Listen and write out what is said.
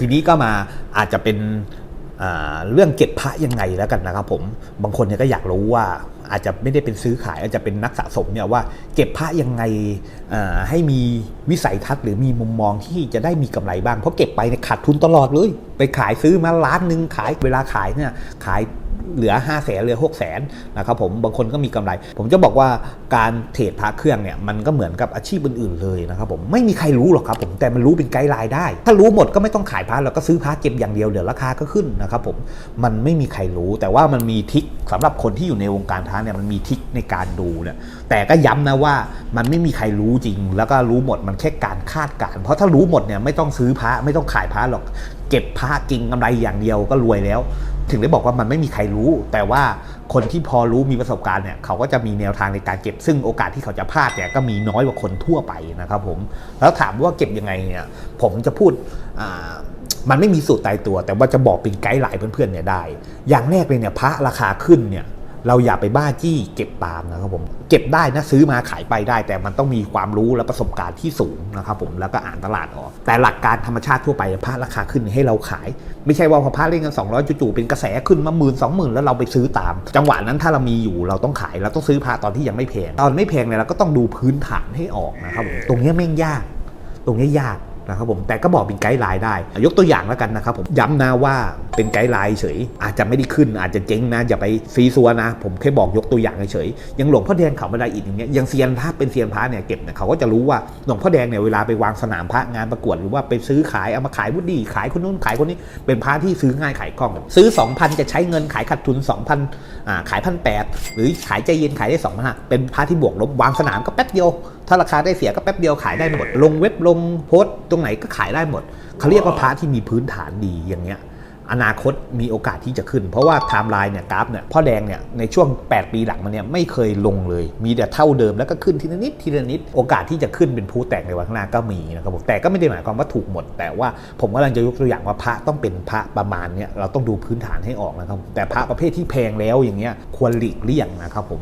ทีนี้ก็มาอาจจะเป็นเรื่องเก็บพระยังไงแล้วกันนะครับผมบางคนเนี่ยก็อยากรู้ว่าอาจจะไม่ได้เป็นซื้อขายอาจจะเป็นนักสะสมเนี่ยว่าเก็บพระยังไงให้มีวิสัยทัศน์หรือมีมุมมองที่จะได้มีกำไรบ้างเพราะเก็บไปเนี่ยขาดทุนตลอดเลย ไปขายซื้อมาล้านหนึ่งขายเวลาขายเนี่ยขาย เหลือ 5 0 0แสนเหลือ 6 0แสนนะครับผมบางคนก็มีกำไร ผมจะบอกว่าการเทรดพระเครื่องเนี่ยมันก็เหมือนกับอาชีพอื่นๆเลยนะครับผมไม่มีใครรู้หรอกครับผมแต่มันรู้เป็นไกด์ไลน์ได้ ถ้ารู้หมดก็ไม่ต้องขายพระเราก็ซื้อพระเก็บอย่างเดียวเดี๋ยวราคาก็ขึ้นนะครับผมมันไม่มีใครรู้ แต่ว่ามันมีทิคสำหรับคนที่อยู่ในวงการพระเนี่ยมันมีทิคในการดูเนี่ยแต่ก็ย้ำนะว่ามันไม่มีใครรู้จริง แล้วก็รู้หมดมันแค่การคาดการณ์เพราะถ้ารู้หมดเนี่ยไม่ต้องซื้อพระไม่ต้องขายพระหรอก เก็บพระกิงกำไรอย่างเดียวก็รวยแล้ว ถึงได้บอกว่ามันไม่มีใครรู้ แต่ว่าคนที่พอรู้มีประสบการณ์เนี่ยเขาก็จะมีแนวทางในการเก็บ ซึ่งโอกาสที่เขาจะพลาดเนี่ยก็มีน้อยกว่าคนทั่วไปนะครับผมแล้วถามว่าเก็บยังไงเนี่ยผมจะพูดอ่ามันไม่มีสูตรตายตัว แต่ว่าจะบอกเป็นไกด์ไลน์เพื่อนๆเนี่ยได้ อย่างแรกเลยเนี่ยพระราคาขึ้นเนี่ย เราอย่าไปบ้าจี้เก็บตามนะครับผมเก็บได้นะซื้อมาขายไปได้ แต่มันต้องมีความรู้และประสบการณ์ที่สูงนะครับผมแล้วก็อ่านตลาดออก แต่หลักการธรรมชาติทั่วไปพระราคาขึ้นให้เราขาย ไม่ใช่ว่าพอพระเล่นกัน200จู่ๆเป็นกระแสขึ้นมาหมื่นสองหมื่นแล้วเราไปซื้อตาม จังหวะนั้นถ้าเรามีอยู่เราต้องขายเราต้องซื้อพระตอนที่ยังไม่แพงตอนไม่แพงเนี่ยเราก็ต้องดูพื้นฐานให้ออกนะครับผมตรงนี้แม่งยาก ตรงนี้ยาก นะครับผมแต่ก็บอกเป็นไกด์ไลน์ได้ ยกตัวอย่างแล้วกันนะครับผมย้ำนะว่าเป็นไกด์ไลน์เฉย อาจจะไม่ได้ขึ้นอาจจะเจ๊งนะอย่าไปซีซัวนะ ผมแค่บอกยกตัวอย่างเฉยยังหลวงพ่อแดงเขาบันไดอิฐอย่างเงี้ยยังเซียนพระเป็นเซียนพระเนี่ยเก็บเนี่ยเขาก็จะรู้ว่าหลวงพ่อแดงเนี่ยเวลาไปวางสนามพระงานประกวดหรือว่าไปซื้อขายเอามาขายวุฒิขายคนนู้นขายคนนี้เป็นพระที่ซื้อง่ายขายคล่อง ซื้อ 2,000 จะใช้เงินขายขาดทุน 2,000อ่าขายพันแปดหรือขายใจเย็นขายได้2 5 0 0เป็นพระที่บวกลบวางสนามก็แป๊บเดียว ถ้าราคาได้เสียก็แป๊บเดียวขายได้หมด ลงเว็บลงโพสต์ตรงไหนก็ขายได้หมดเขาเรียกว่าพระที่มีพื้นฐานดีอย่างเงี้ยอนาคตมีโอกาสที่จะขึ้น เพราะว่าไทม์ไลน์เนี่ยกราฟเนี่ยพ่อแดงเนี่ยในช่วง 8 ปีหลังมาเนี่ยไม่เคยลงเลย มีแต่เท่าเดิมแล้วก็ขึ้นทีละนิดทีละนิด โอกาสที่จะขึ้นเป็นผู้แตกในวันข้างหน้าก็มีนะครับผมแต่ก็ไม่ได้หมายความว่าถูกหมด แต่ว่าผมกำลังจะยกตัวอย่างว่าพระต้องเป็นพระประมาณเนี่ยเราต้องดูพื้นฐานให้ออกนะครับแต่พระประเภทที่แพงแล้วอย่างเงี้ยควรหลีกเลี่ยงนะครับผม